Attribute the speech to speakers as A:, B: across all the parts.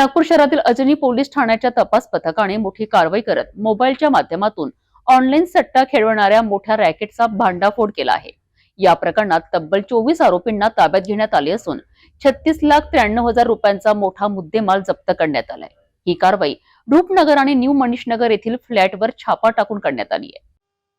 A: नागपूर शहरातील अजनी पोलीस ठाण्याच्या तपास पथकाने मोठी कारवाई करत मोबाईलच्या माध्यमातून ऑनलाईन सट्टा खेळवणाऱ्या मोठ्या रॅकेटचा भांडाफोड केला आहे. या प्रकरणात तब्बल चोवीस आरोपींना ताब्यात घेण्यात आले असून छत्तीस लाख त्र्याण्णव हजार रुपयांचा मोठा मुद्देमाल जप्त करण्यात आलाय. ही कारवाई रूपनगर आणि न्यू मनीषनगर येथील फ्लॅटवर छापा टाकून करण्यात आली आहे.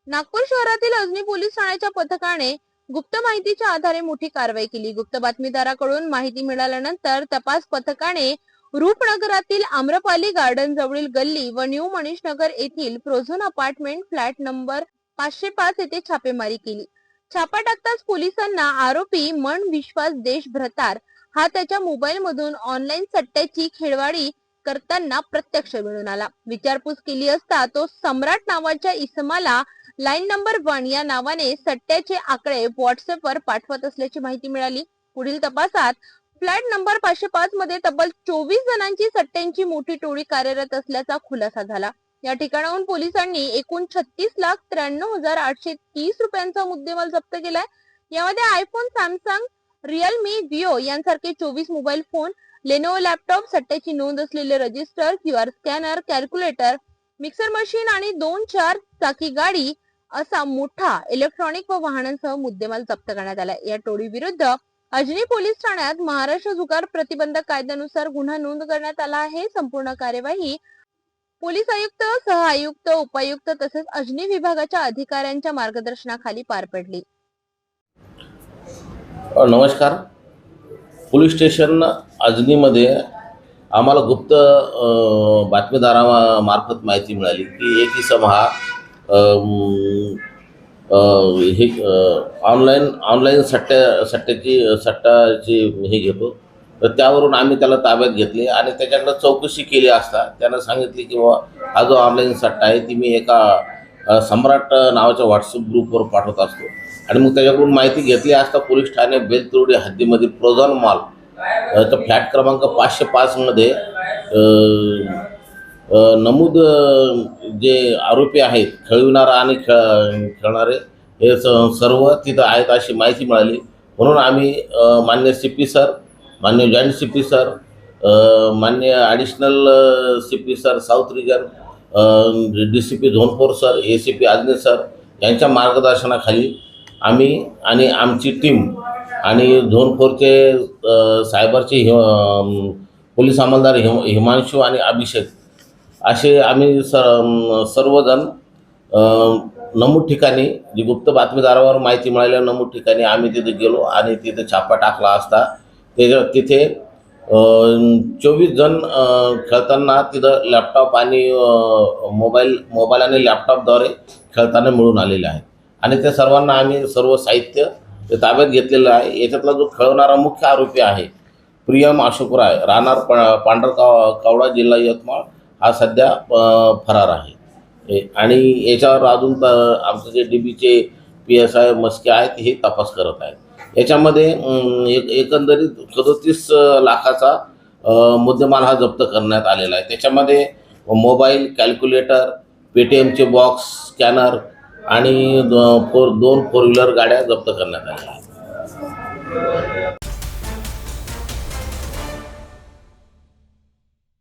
B: नागपूर शहरातील अजनी पोलीस ठाण्याच्या पथकाने गुप्त माहितीच्या आधारे मोठी कारवाई केली. गुप्त बातमीदाराकडून माहिती मिळाल्यानंतर तपास पथकाने रूपनगरातील आम्रपाली गार्डन जवळील गल्ली व न्यू मनीष नगर येथील प्रोझोन अपार्टमेंट फ्लॅट नंबर पाचशे पाच येथे छापेमारी केली. छापा टाकताच पोलिसांना आरोपी मन विश्वास देश भ्रतार हा त्याच्या मोबाईल मधून ऑनलाईन सट्ट्याची खेळवाडी करताना प्रत्यक्ष मिळून आला. विचारपूस केली असता तो सम्राट नावाच्या इसमाला लाईन नंबर वन या नावाने सट्ट्याचे आकडे व्हॉट्सअपवर पाठवत असल्याची माहिती मिळाली. पुढील तपासात फ्लॅट नंबर पाचशे पाच मध्ये तब्बल चोवीस जणांची सट्ट्यांची मोठी टोळी कार्यरत असल्याचा खुलासा झाला. या ठिकाणाहून पोलिसांनी एकूण छत्तीस लाख त्र्याण्णव हजार आठशे तीस रुपयांचा मुद्देमाल जप्त केलाय. यामध्ये आयफोन सॅमसंग रिअलमी विओ यांसारखे चोवीस मोबाईल फोन लेनोवो लॅपटॉप सट्ट्याची नोंद असलेले register Q R scanner calculator mixer machine आणि दोन चार चाकी गाडी असा मोठा इलेक्ट्रॉनिक व वाहनांसह मुद्देमाल जप्त करण्यात आला या टोळी विरुद्ध अजनी पोलीस ठाण्यात महाराष्ट्र जुगार प्रतिबंधक कायद्यानुसार गुन्हा नोंद करण्यात आला आहे. संपूर्ण कार्यवाही पोलीस आयुक्त सह आयुक्त उपायुक्त तसेच अजनी विभागाच्या अधिकाऱ्यांच्या मार्गदर्शनाखाली पार पडली.
C: नमस्कार. पोलीस स्टेशन अजनीमध्ये आम्हाला गुप्त बातमीदारामार्फत माहिती मिळाली की एक इसम हा हे ऑनलाईन ऑनलाईन सट्ट्या सट्ट्याची सट्टाची हे घेतो. तर त्यावरून आम्ही त्याला ताब्यात घेतले आणि त्याच्याकडं चौकशी केली असता त्यानं सांगितली की बाबा हा जो ऑनलाईन सट्टा आहे ती मी एका सम्राट नावाच्या व्हॉट्सअप ग्रुपवर पाठवत असतो. आणि मग त्याच्याकडून माहिती घेतली असता पोलीस ठाणे बेलतुर्डी हद्दीमधील प्रोझॉन मॉल तर फ्लॅट क्रमांक पाचशे पाचमध्ये नमूद जे आरोपी आहेत खेळविणारा आणि खेळ खेळणारे हे स सर्व तिथं आहेत अशी माहिती मिळाली. म्हणून आम्ही मान्य सी पी सर मान्य जॉईंट सी पी सर मान्य additional C P sir south region D C P zone sir A C P Ajne sir यांच्या मार्गदर्शनाखाली आम्ही आणि आमची टीम आणि झोन फोरचे सायबरचे हि पोलीस अंमलदार हिम हिमांशू आणि अभिषेक असे आम्ही स सर्वजण नमूद ठिकाणी जी गुप्त बातमीदारावर माहिती मिळाल्या नमूद ठिकाणी आम्ही तिथे गेलो आणि तिथे छापा टाकला असता. त्याच्या तिथे चोवीस जण खेळताना तिथं लॅपटॉप आणि मोबाईल मोबाईल आणि लॅपटॉपद्वारे खेळताना मिळून आलेले आहेत. आणि त्या सर्वांना आम्ही सर्व साहित्य ताब्यात घेतलेलं आहे. याच्यातला जो खेळवणारा मुख्य आरोपी आहे प्रियम अशोकराय राहणार प पांढरकाव कावडा जिल्हा यवतमाळ हा सध्या फरार आहे. आणि याच्यावर अजून त आमचं जे डी बीचे पी एस आय मस्के आहेत हे तपास करत आहेत. याच्यामध्ये एक एकंदरीत सदोतीस लाखाचा मुद्देमाल हा जप्त करण्यात आलेला आहे. त्याच्यामध्ये मोबाईल कॅल्क्युलेटर पेटीएमचे बॉक्स स्कॅनर आणि फोर दोन फोर व्हीलर गाड्या जप्त करण्यात आल्या आहेत.